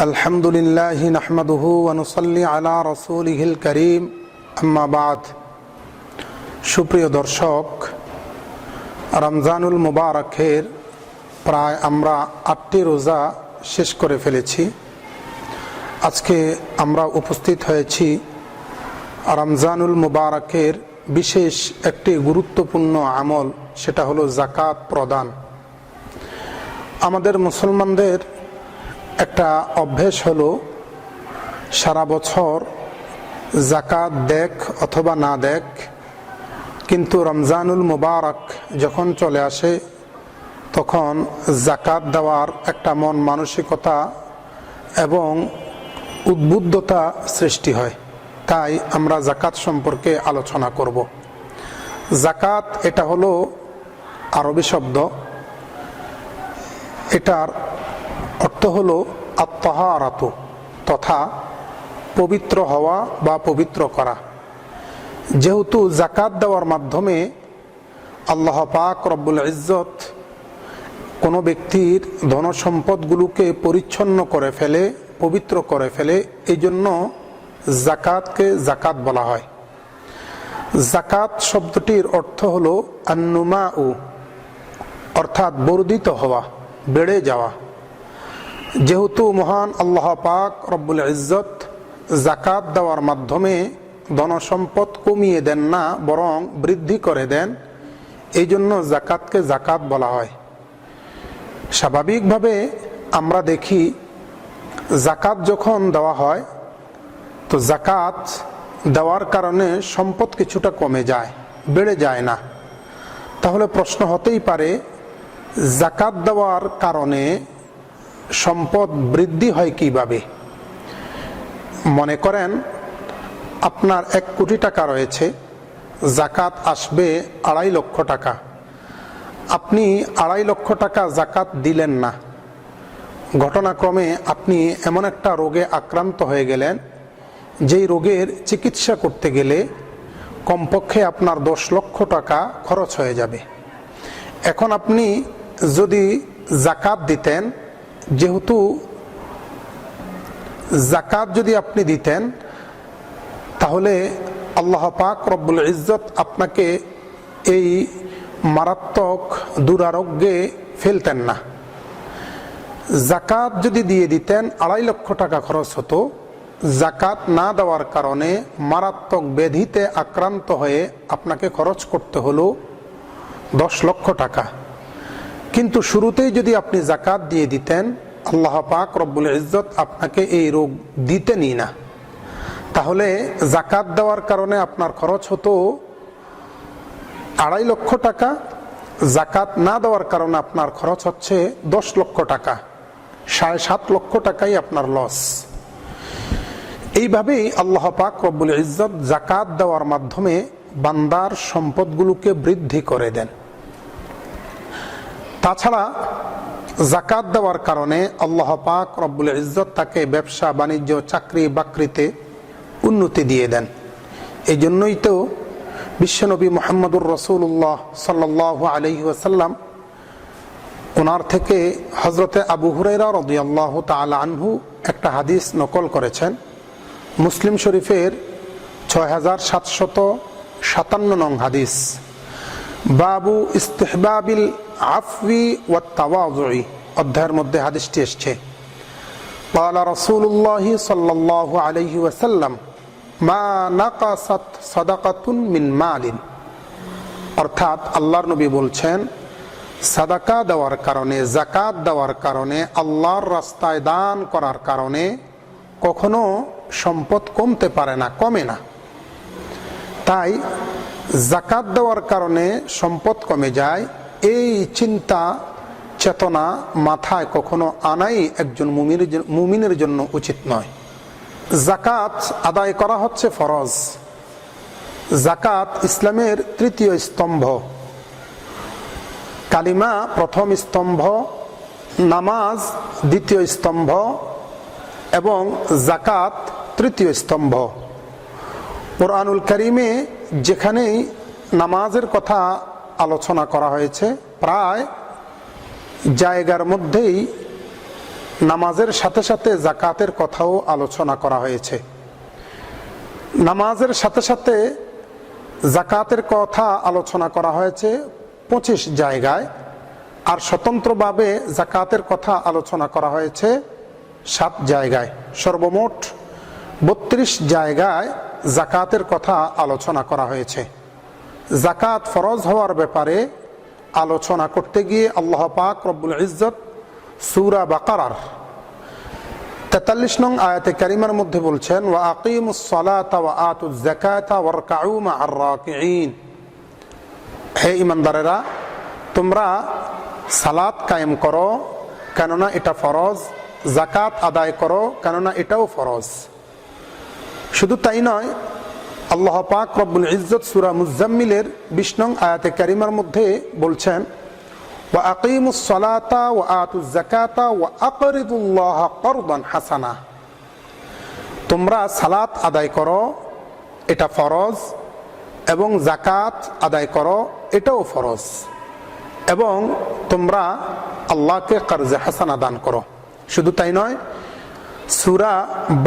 الحمد لله نحمده ونصلي على رسوله الكريم أما بعد সুপ্রিয় দর্শক রমজানুল মুবারকের প্রায় আমরা আটটি রোজা শেষ করে ফেলেছি আজকে আমরা উপস্থিত হয়েছি রমজানুল মুবারকের বিশেষ একটি গুরুত্বপূর্ণ আমল সেটা হলো জাকাত প্রদান আমাদের মুসলমানদের একটা অভ্যেস হলো সারা বছর জাকাত দেখ অথবা না দেখ, কিন্তু রমজানুল মুবারক যখন চলে আসে, তখন জাকাত দেওয়ার একটা মন মানসিকতা এবং উদ্বুদ্ধতা সৃষ্টি হয়। তাই আমরা জাকাত সম্পর্কে আলোচনা করব। জাকাত এটা হলো আরবি শব্দ। এটার অর্থ হলো আত্মহারাত, তথা পবিত্র হওয়া বা পবিত্র করা। যেহেতু জাকাত দেওয়ার মাধ্যমে আল্লাহ পাক রব্বুল ইজ্জত কোনো ব্যক্তির ধনসম্পদগুলোকে পরিচ্ছন্ন করে ফেলে, পবিত্র করে ফেলে এই জন্য জাকাতকে জাকাত বলা হয়। জাকাত শব্দটির অর্থ হল আন্নুমা উ অর্থাৎ বর্ধিত হওয়া, বেড়ে যাওয়া। যেহেতু মহান আল্লাহ পাক রব্বুল ইজ্জত জাকাত দেওয়ার মাধ্যমে ধনসম্পদ কমিয়ে দেন না, বরং বৃদ্ধি করে দেন এই জন্য জাকাতকে জাকাত বলা হয়। স্বাভাবিকভাবে আমরা দেখি জাকাত যখন দেওয়া হয়, তো জাকাত দেওয়ার কারণে সম্পদ কিছুটা কমে যায়, বেড়ে যায় না। তাহলে প্রশ্ন হতেই পারে জাকাত দেওয়ার কারণে সম্পদ বৃদ্ধি হয় কীভাবে? মনে করেন, আপনার এক কোটি টাকা রয়েছে, জাকাত আসবে আড়াই লক্ষ টাকা। আপনি আড়াই লক্ষ টাকা জাকাত দিলেন না। ঘটনাক্রমে আপনি এমন একটা রোগে আক্রান্ত হয়ে গেলেন, যেই রোগের চিকিৎসা করতে গেলে কমপক্ষে আপনার দশ লক্ষ টাকা খরচ হয়ে যাবে। এখন আপনি যদি জাকাত দিতেন যেহেতু জাকাত যদি আপনি দিতেন, তাহলে আল্লাহ পাক রব্বুল ইজ্জত আপনাকে এই মারাত্মক দুরারোগ্যে ফেলতেন না। জাকাত যদি দিয়ে দিতেন, আড়াই লক্ষ টাকা খরচ হতো। জাকাত না দেওয়ার কারণে মারাত্মক ব্যাধিতে আক্রান্ত হয়ে আপনাকে খরচ করতে হলো দশ লক্ষ টাকা। কিন্তু শুরুতেই যদি আপনি জাকাত দিয়ে দিতেন, আল্লাহ পাক রব্বুল ইজ্জত আপনাকে এই রোগ দিতেনই না। তাহলে জাকাত দেওয়ার কারণে আপনার খরচ হতো আড়াই লক্ষ টাকা জাকাত না দেওয়ার কারণে আপনার খরচ হচ্ছে দশ লক্ষ টাকা, সাড়ে সাত লক্ষ টাকাই আপনার লস। এইভাবেই আল্লাহ পাক রব্বুল ইজ্জত জাকাত দেওয়ার মাধ্যমে বান্দার সম্পদগুলোকে বৃদ্ধি করে দেন। তাছাড়া জাকাত দেওয়ার কারণে আল্লাহ পাক রব্বুল ইজ্জত তাকে ব্যবসা, বাণিজ্য, চাকরি, বাকরিতে উন্নতি দিয়ে দেন। এই জন্যই তো বিশ্বনবী মোহাম্মদুর রসুল্লাহ সাল্লাহ আলহি আসাল্লাম ওনার থেকে হজরতে আবু হুরাইরা রদিয়াল্লাহ তালা আনহু একটা হাদিস নকল করেছেন। মুসলিম শরীফের ছয় হাজার সাতশত সাতান্ন নং হাদিস। বাবু ইস্তেহবাবিল আফবি ও তাওয়াজুই অধ্যায়ের মধ্যে হাদিসটি এসছে قال رسول الله صلى الله عليه وسلم মা নাকাসাত সাদাকাতুন মিন মালিন অর্থাৎ আল্লাহর নবী বলছেন সাদাকা দেওয়ার কারণে জাকাত দেওয়ার কারণে আল্লাহর রাস্তায় দান করার কারণে কখনো সম্পদ কমতে পারে না কমে না তাই জাকাত দেওয়ার কারণে সম্পদ কমে যায়। এই চিন্তা, চেতনা মাথায় কখনো আনাই একজন মুমিনের মুমিনের জন্য উচিত নয়। জাকাত আদায় করা হচ্ছে ফরজ। জাকাত ইসলামের তৃতীয় স্তম্ভ। কালিমা প্রথম স্তম্ভ, নামাজ দ্বিতীয় স্তম্ভ এবং জাকাত তৃতীয় স্তম্ভ। কোরআনুল করিমে যেখানেই নামাজের কথা আলোচনা করা হয়েছে, প্রায় জায়গার মধ্যেই নামাজের সাথে সাথে জাকাতের কথাও আলোচনা করা হয়েছে। নামাজের সাথে সাথে জাকাতের কথা আলোচনা করা হয়েছে পঁচিশ জায়গায়, আর স্বতন্ত্রভাবে জাকাতের কথা আলোচনা করা হয়েছে সাত জায়গায়। সর্বমোট বত্রিশ জায়গায় জাকাতের কথা আলোচনা করা হয়েছে। জাকাত ফরজ হওয়ার ব্যাপারে আলোচনা করতে গিয়ে আল্লাহ পাক রব্বুল ইজ্জত সুরা বাকারার তেতাল্লিশ নং আয়াতে কারিমার মধ্যে বলছেন, ওয়া আকিমুস সালাতা ওয়া আতুজ যাকাতা ওয়ারকাউ মা'আর রাকিঈন। হে ইমানদারেরা তোমরা সালাত কায়েম করো, কেননা এটা ফরজ। জাকাত আদায় করো, কেননা এটাও ফরজ। শুধু তাই নয়, আল্লাহ পাক রব্বুল ইজ্জত সুরা মুজাম্মিলের বিষ্ণং আয়াতে কারিমার মধ্যে বলছেন ও আকিমুসলাতা ও আতুজাকাতা ও আকরিদুল্লাহ করদান হাসানা। তোমরা সালাত আদায় করো, এটা ফরজ, এবং জাকাত আদায় করো, এটাও ফরজ। এবং তোমরা আল্লাহকে কর্জে হাসানা দান করো। শুধু তাই নয়, সুরা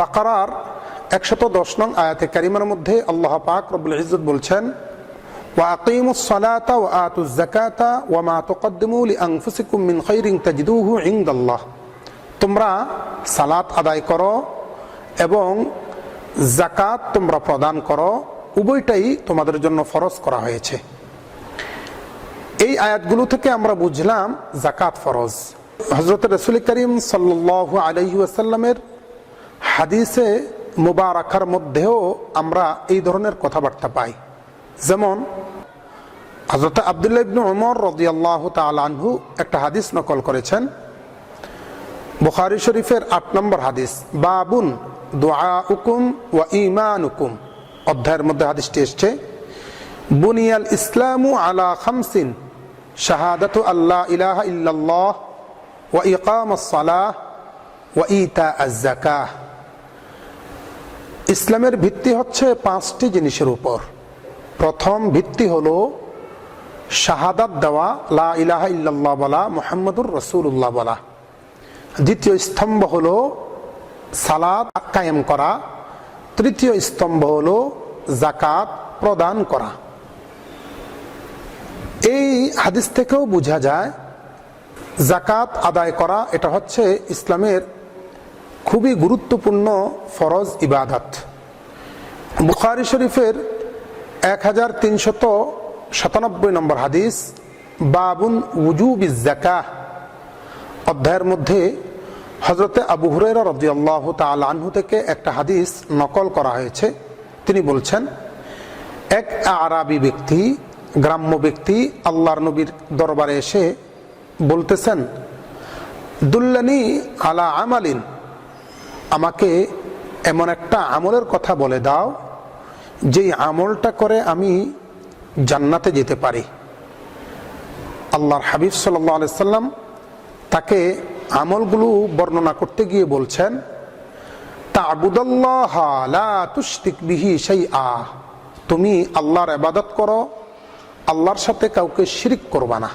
বাকারার একশত দশ নং আয়াতে কারিমার মধ্যে আল্লাহ পাক রব্বুল ইজ্জত বলছেন وأقيموا الصلاة وآتوا الزكاة وما تقدموا لأنفسكم من خير تجدوه عند الله তোমরা সালাত আদায় করো এবং জাকাত তোমরা প্রদান করো উভয়টাই তোমাদের জন্য ফরজ করা হয়েছে এই আয়াতগুলো থেকে আমরা বুঝলাম জাকাত ফরজ হজরত রসুল করিম সাল্লাহ আলহি আসাল্লামের হাদিসে মুবারাকার মধ্যেও আমরা এই ধরনের কথাবার্তা পাই। যেমন হজরত আবদুল্লাহ ইবনু উমর রদিয়াল্লাহ তালানহু একটা হাদিস নকল করেছেন। বুখারি শরীফের আট নম্বর হাদিস, বাবুন দোয়া উকুম ওয়া ইমান উকুম অধ্যায়ের মধ্যে হাদিসটি এসছে, বুনিয়াল ইসলামু আলা খামসিন, শাহাদাতু আল্লাহ ইলাহা ইল্লাল্লাহ ওয়া ইকাম সালাহ ওয়া ইতা আজ-জাকাহ ইসলামের ভিত্তি হচ্ছে পাঁচটি জিনিসের উপর। প্রথম ভিত্তি হল শাহাদাত দেওয়া, লা ইলাহা ইল্লাল্লাহ বলা, মোহাম্মদুর রসুল্লাহ বলা। দ্বিতীয় স্তম্ভ হলো সালাদ কায়েম করা। তৃতীয় স্তম্ভ হলো জাকাত প্রদান করা। এই হাদিস থেকেও বোঝা যায় জাকাত আদায় করা এটা হচ্ছে ইসলামের খুবই গুরুত্বপূর্ণ ফরজ ইবাদত। বুখারি শরীফের এক হাজার তিনশত সাতানব্বই নম্বর হাদিস, বাবুন উজুব জাকা অধ্যায়ের মধ্যে হজরতে আবু হুরের হুরেরা রদিয়াল্লাহ তালহু থেকে একটা হাদিস নকল করা হয়েছে। তিনি বলছেন, এক আরাবি ব্যক্তি, গ্রাম্য ব্যক্তি আল্লাহর নবীর দরবারে এসে বলতেছেন, দুল্লানি আলা আমালিন আমাকে এমন একটা আমলের কথা বলে দাও, যেই আমলটা করে আমি জান্নাতে যেতে পারি। আল্লাহর হাবিব সাল্লাহ সাল্লাম তাকে আমলগুলো বর্ণনা করতে গিয়ে বলছেন তুমি আল্লাহর আবাদত করো, আল্লাহর সাথে কাউকে শিরিক করবা না।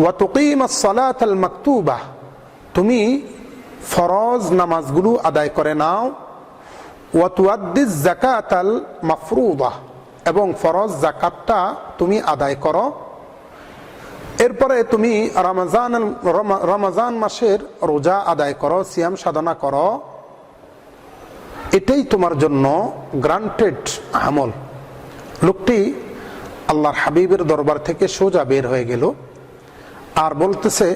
ওয়াতুকিমাল মাকতুবা। তুমি ফরজ নামাজগুলো আদায় করে নাও। ওয়াতুয়াদ্দিস জাকাত আল মাফরুদা, এবং ফরজ জাকাতটা তুমি আদায় করো। এরপরে তুমি রমজান রমজান মাসের রোজা আদায় করো, সিয়াম সাধনা করো। এটাই তোমার জন্য গ্রান্টেড আমল। লোকটি আল্লাহর হাবিবের দরবার থেকে সোজা বের হয়ে গেল। আর বলতেছে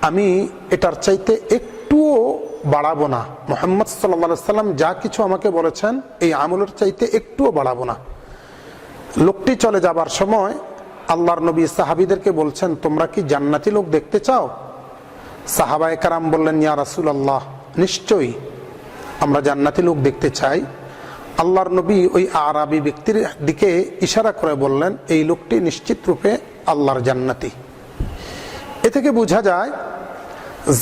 আমি এটার চাইতে একটুও বাড়াবো না। মোহাম্মদ সাল্লা সাল্লাম যা কিছু আমাকে বলেছেন, এই আমলের চাইতে একটুও বাড়াবো না। লোকটি চলে যাবার সময় আল্লাহর নবী সাহাবিদেরকে বলছেন, তোমরা কি জান্নাতি লোক দেখতে চাও? সাহাবায় কারাম বললেন, ইয়া রাসুল আল্লাহ নিশ্চয়ই। আমরা জান্নাতি লোক দেখতে চাই। আল্লাহর নবী ওই আরবি ব্যক্তির দিকে ইশারা করে বললেন, এই লোকটি নিশ্চিত রূপে আল্লাহর জান্নাতি। এ থেকে বোঝা যায়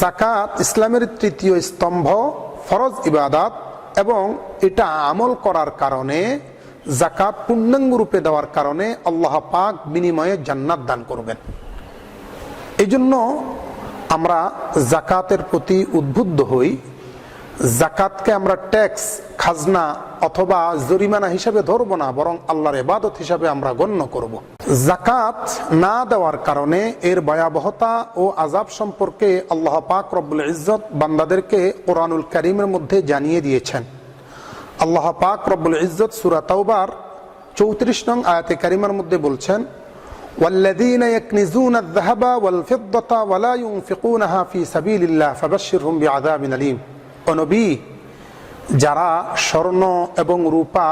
জাকাত ইসলামের তৃতীয় স্তম্ভ, ফরজ ইবাদাত এবং এটা আমল করার কারণে জাকাত পূর্ণাঙ্গ রূপে দেওয়ার কারণে আল্লাহ পাক বিনিময়ে জান্নাত দান করবেন। এই জন্য আমরা জাকাতের প্রতি উদ্বুদ্ধ হই। জাকাতকে আমরা ট্যাক্স খাজনা অথবা জরিমানা হিসাবে ধরব না বরং আল্লাহর এবাদত হিসাবে আমরা গণ্য করব জাকাত না দেওয়ার কারণে এর ভয়াবহতা ও আজাব সম্পর্কে আল্লাহ পাক রব্বুল ইজ্জত বান্দাদেরকে কোরআনুল করিমের মধ্যে জানিয়ে দিয়েছেন আল্লাহ পাক রব্বুল ইজ্জত সুরা তাওবার চৌত্রিশ নং আয়াতে কারিমার মধ্যে বলছেন والذين يكنزون الذهب والفضة ولا ينفقونها في سبيل الله فبشرهم بعذاب أليم অনবী যারা স্বর্ণ এবং রূপা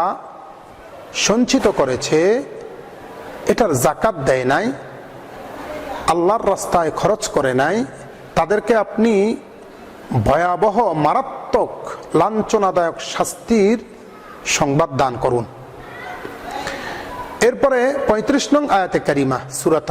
সঞ্চিত করেছে, এটার জাকাত দেয় নাই, আল্লাহর রাস্তায় খরচ করে নাই, তাদেরকে আপনি ভয়াবহ, মারাত্মক, লাঞ্ছনাদায়ক শাস্তির সংবাদ দান করুন। এরপরে পঁয়ত্রিশ নং আয়াতে কারিমা সুরাত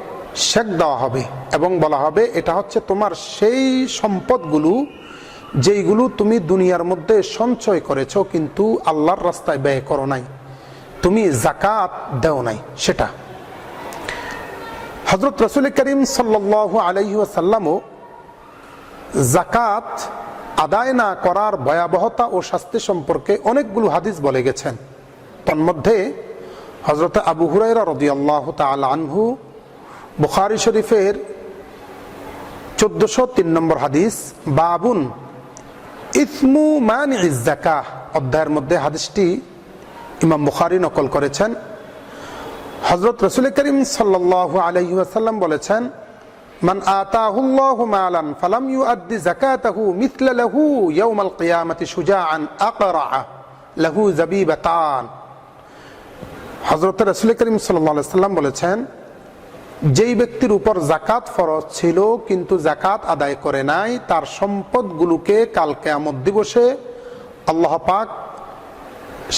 শেক দেওয়া হবে এবং বলা হবে, এটা হচ্ছে তোমার সেই সম্পদগুলো যেইগুলো তুমি দুনিয়ার মধ্যে সঞ্চয় করেছ, কিন্তু আল্লাহর রাস্তায় ব্যয় করো নাই। তুমি জাকাত দেও নাই, সেটা। হজরত রসুল করিম সাল্লাহ আলহি আসাল্লামও জাকাত আদায় না করার ভয়াবহতা ও শাস্তি সম্পর্কে অনেকগুলো হাদিস বলে গেছেন। তন্মধ্যে হজরত আবু হুরাইরা রদি আল্লাহ তাল আনহু বুখারি শরীফের চোদ্দশো তিন নম্বর হাদিস, বাবুন ইসমু মান ইজাকা অধ্যায়ের মধ্যে হাদিসটি ইমাম বুখারি নকল করেছেন। হজরত রসুল করিম সাল্লাহ আলহি আসাল্লাম বলেছেন, মান আতাহুল্লাহু মালান ফালাম ইউআদ্দি যাকাতাহু মিথলা লাহু ইয়াউমাল কিয়ামাতি শুজাআন আকরা লাহু জাবিবাতান হযরত রাসূল করিম সাল্লাল্লাহু আলাইহি সাল্লাম বলেছেন যেই ব্যক্তির উপর জাকাত ফরজ ছিল, কিন্তু জাকাত আদায় করে নাই, তার সম্পদগুলোকে কাল কেয়ামত দিবসে আল্লাহ পাক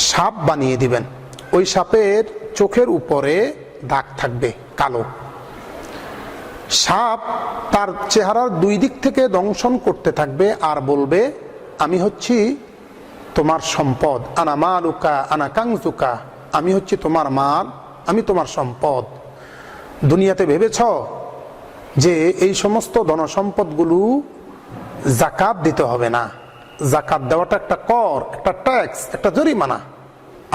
সাপ বানিয়ে দিবেন। ওই সাপের চোখের উপরে দাগ থাকবে, কালো। সাপ তার চেহারার দুই দিক থেকে দংশন করতে থাকবে আর বলবে, আমি হচ্ছি তোমার সম্পদ। আনা মালুকা, আনা কাংজুকা। আমি হচ্ছি তোমার মাল, আমি তোমার সম্পদ। দুনিয়াতে ভেবেছ যে এই সমস্ত ধনসম্পদগুলো জাকাত দিতে হবে না? জাকাত দেওয়াটা একটা কর, একটা ট্যাক্স, একটা জরিমানা।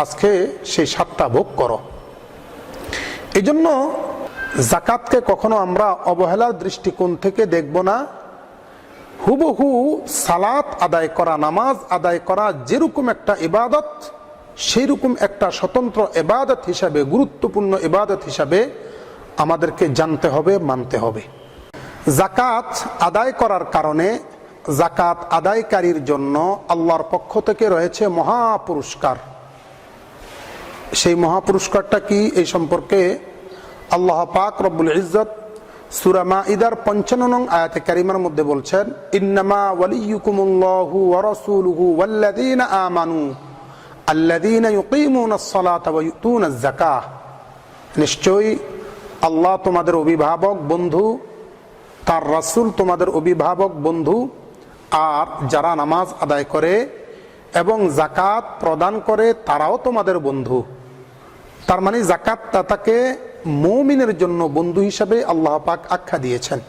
আজকে সেই সাতটা ভোগ করো। এই জন্য জাকাতকে কখনো আমরা অবহেলার দৃষ্টিকোণ থেকে দেখব না। হুবহু সালাত আদায় করা, নামাজ আদায় করা যেরকম একটা ইবাদত সেই রকম একটা স্বতন্ত্র এবাদত হিসাবে, গুরুত্বপূর্ণ ইবাদত হিসাবে আমাদেরকে জানতে হবে, মানতে হবে। জাকাত আদায় করার কারণে জাকাত আদায়কারীর জন্য আল্লাহর পক্ষ থেকে রয়েছে মহা পুরস্কার সেই মহাপুরস্কারটা কি? এই সম্পর্কে আল্লাহ পাক রব্বুল ইজ্জত সুরামা ইদার পঞ্চান্ন নং আয়াতে কারিমার মধ্যে বলছেন, ইন্নামা ওয়ালিয়ুকুমুল্লাহু ওয়া রাসূলুহু ওয়াল্লাযীনা আমানু, আল্লাযীনা ইউকিমুনাস সালাতা ওয়া ইউতুনাজ যাকাহ। নিশ্চয়ই আল্লাহ তোমাদের অভিভাবক বন্ধু, তার রাসুল তোমাদের অভিভাবক বন্ধু, আর যারা নামাজ আদায় করে এবং জাকাত প্রদান করে, তারাও তোমাদের বন্ধু। তার মানে জাকাত তাকে মৌমিনের জন্য বন্ধু হিসাবে আল্লাহ পাক আখ্যা দিয়েছেন।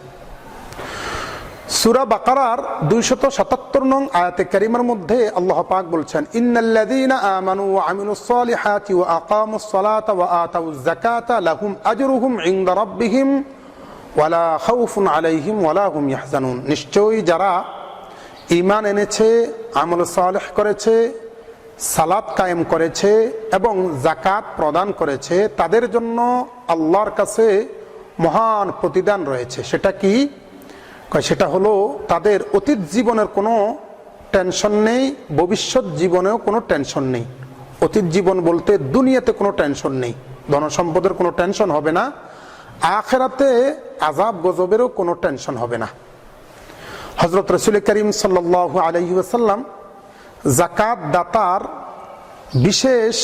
সুরা বাকারার দুইশত সাতাত্তর নং আয়াতে কারিমার মধ্যে আল্লাহ পাক বলছেন, ইন্নাল্লাযীনা আমানু ওয়া আমিলুস সালিহাতি ওয়া আকামুস সালাতা ওয়া আতাউজ যাকাতা লাহুম আজরুহুম ইনদা রাব্বিহিম ওয়ালা খাউফুন আলাইহিম ওয়ালা হুম ইয়াহজানুন। নিশ্চয়ই যারা ঈমান এনেছে, আমল সালেহ করেছে, সালাত কায়েম করেছে এবং জাকাত প্রদান করেছে, তাদের জন্য আল্লাহর কাছে মহান প্রতিদান রয়েছে। সেটা কি? সেটা হলো তাদের অতীত জীবনের কোনো টেনশন নেই, ভবিষ্যৎ জীবনেও কোনো টেনশন নেই। অতীত জীবন বলতে দুনিয়াতে কোনো টেনশন নেই, ধনসম্পদের কোনো টেনশন হবে না, আখেরাতে আজাব গজবেরও কোনো টেনশন হবে না। হজরত রসুল করিম সাল্লাহ আলহি আসাল্লাম জাকাত দাতার বিশেষ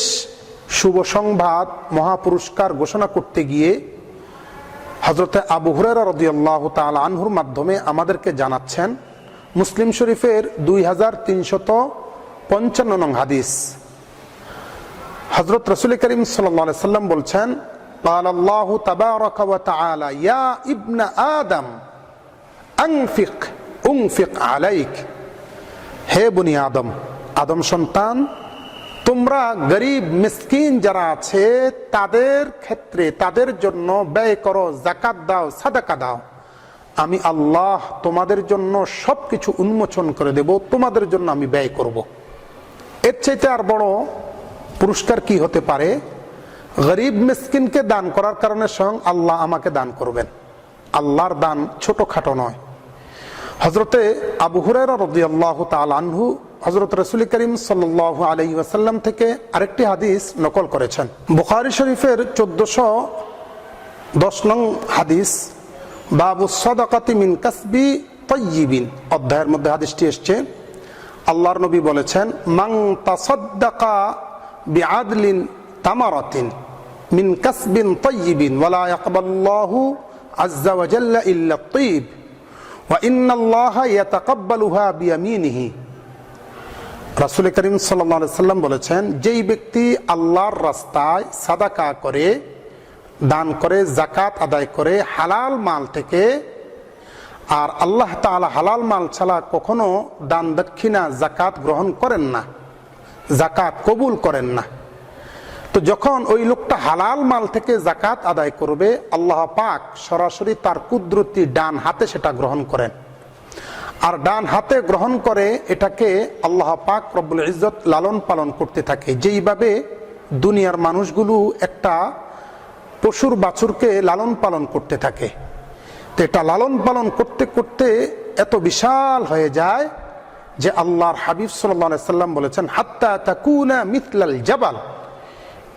শুভ সংবাদ মহাপুরস্কার ঘোষণা করতে গিয়ে হজরতে আবু হুরেরা রদিয়াল্লাহ তাল আনহুর মাধ্যমে আমাদেরকে জানাচ্ছেন মুসলিম শরীফের দুই হাজার তিনশত পঞ্চান্ন নং হাদিস হজরত রসুল করিম সাল্লা সাল্লাম বলছেন قال الله تبارك وتعالى يا ابن آدم أنفق أنفق عليك হে বনি আদম আদম সন্তান তোমরা গরিব, মিসকিন যারা আছে, তাদের ক্ষেত্রে, তাদের জন্য ব্যয় করো জাকাত দাও, সাদাকা দাও। আমি আল্লাহ তোমাদের জন্য সবকিছু উন্মোচন করে দেব, তোমাদের জন্য আমি ব্যয় করব। এর চাইতে আর বড় পুরস্কার কি হতে পারে? গরিব, মিসকিনকে দান করার কারণে স্বয়ং আল্লাহ আমাকে দান করবেন। আল্লাহর দান ছোটখাটো নয়। হজরতে আবু হুরায়রা রদিয়াল্লাহ তাল আনহু হজরত রসুল করিম সাল্লাহ আলহি ওয়াসাল্লাম থেকে আরেকটি হাদিস নকল করেছেন। বুখারি শরীফের চোদ্দশো দশ নং হাদিস, বাবু সদাকাতি মিন কাসবি তৈবিন অধ্যায়ের মধ্যে হাদিসটি এসছে, আল্লাহর নবী বলেছেন মাং তাসদ্দাকা বিআদলিন তামারাতিন মিন কাসবিন তৈবিন ওয়ালা ইয়াকবাল্লাহু আজ্জা ওয়া জাল্লা ইল্লা তৈব ওয়া ইন্নাল্লাহা ইয়াতাকাব্বালুহা বিয়ামিনিহি। রাসূল করিম আলাইহি সাল্লাম বলেছেন, যেই ব্যক্তি আল্লাহর রাস্তায় সাদাকা করে, দান করে জাকাত আদায় করে হালাল মাল থেকে, আর আল্লাহ তাআলা হালাল মাল ছাড়া কখনো দান দক্ষিণা জাকাত গ্রহণ করেন না জাকাত কবুল করেন না। তো যখন ওই লোকটা হালাল মাল থেকে জাকাত আদায় করবে, আল্লাহ পাক সরাসরি তার কুদরতি ডান হাতে সেটা গ্রহণ করেন। আর ডান হাতে গ্রহণ করে এটাকে আল্লাহ পাক রব্বুল ইজ্জত লালন পালন করতে থাকে। যেইভাবে দুনিয়ার মানুষগুলো একটা পশুর বাছুরকে লালন পালন করতে থাকে। তো এটা লালন পালন করতে করতে এত বিশাল হয়ে যায় যে আল্লাহর হাবিব সাল্লাহ সাল্লাম বলেছেন, হাত্তা তাকুনা মিথলাল জাবাল।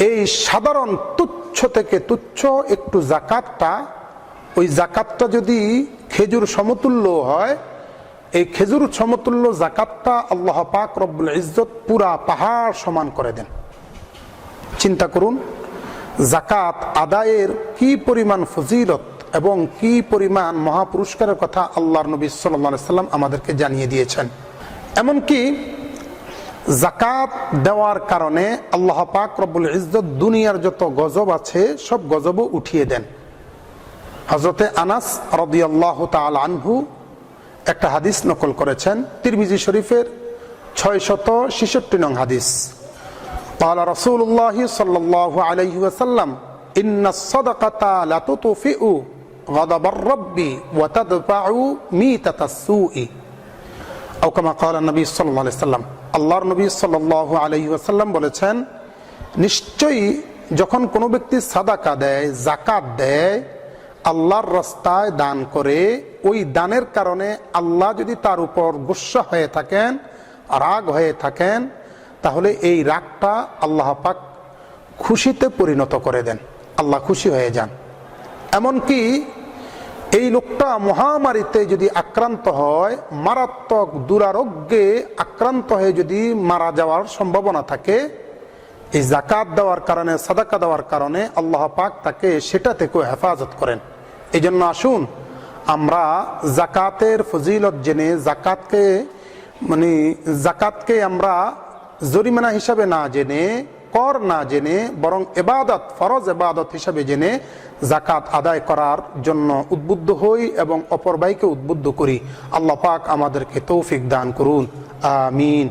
এই সাধারণ তুচ্ছ থেকে তুচ্ছ একটু জাকাতটা, ওই জাকাতটা যদি খেজুর সমতুল্য হয় এই খেজুর সমতুল্য জাকাতটা আল্লাহ পাক রব্বুল ইজ্জত পুরা পাহাড় সমান করে দেন। চিন্তা করুন, জাকাত আদায়ের কি পরিমাণ ফজিলত এবং কি পরিমাণ মহাপুরস্কারের কথা আল্লাহর নবী সাল্লা সাল্লাম আমাদেরকে জানিয়ে দিয়েছেন। এমনকি জাকাত দেওয়ার কারণে আল্লাহ পাক রব্বুল ইজ্জত দুনিয়ার যত গজব আছে, সব গজবও উঠিয়ে দেন। হজরতে আনাস রদিয়াল্লাহ তাল আনহু একটা হাদিস নকল করেছেন তিরমিজি শরীফের ছয় শত ছিষট্টি নং হাদিস قال رسول الله صلى الله عليه وسلم إن الصدقة لا تطفئ غضب الرب وتدفع ميتة السوء أو كما قال النبي صلى الله عليه وسلم আল্লাহর নবী সাল্লাহ আলহি আসাল্লাম বলেছেন নিশ্চয়ই যখন কোনো ব্যক্তি সাদাকা দেয় জাকাত দেয় আল্লাহর রাস্তায় দান করে, ওই দানের কারণে আল্লাহ যদি তার উপর গুসা হয়ে থাকেন, রাগ হয়ে থাকেন, তাহলে এই রাগটা আল্লাহ পাক খুশিতে পরিণত করে দেন। আল্লাহ খুশি হয়ে যান। এমনকি এই লোকটা মহামারীতে যদি আক্রান্ত হয়, মারাত্মক দুরারোগ্যে আক্রান্ত হয়ে যদি মারা যাওয়ার সম্ভাবনা থাকে, এই জাকাত দেওয়ার কারণে, সাদাকা দেওয়ার কারণে আল্লাহ পাক তাকে সেটা থেকেও হেফাজত করেন। এই জন্য আসুন, আমরা জাকাতের ফজিলত জেনে জাকাতকে মানে জাকাতকে আমরা জরিমানা হিসাবে না জেনে, কর না জেনে, বরং এবাদত, ফরজ এবাদত হিসাবে জেনে জাকাত আদায় করার জন্য উদ্বুদ্ধ হই এবং অপর ভাইকে উদ্বুদ্ধ করি। আল্লাহ পাক আমাদেরকে তৌফিক দান করুন। আমিন।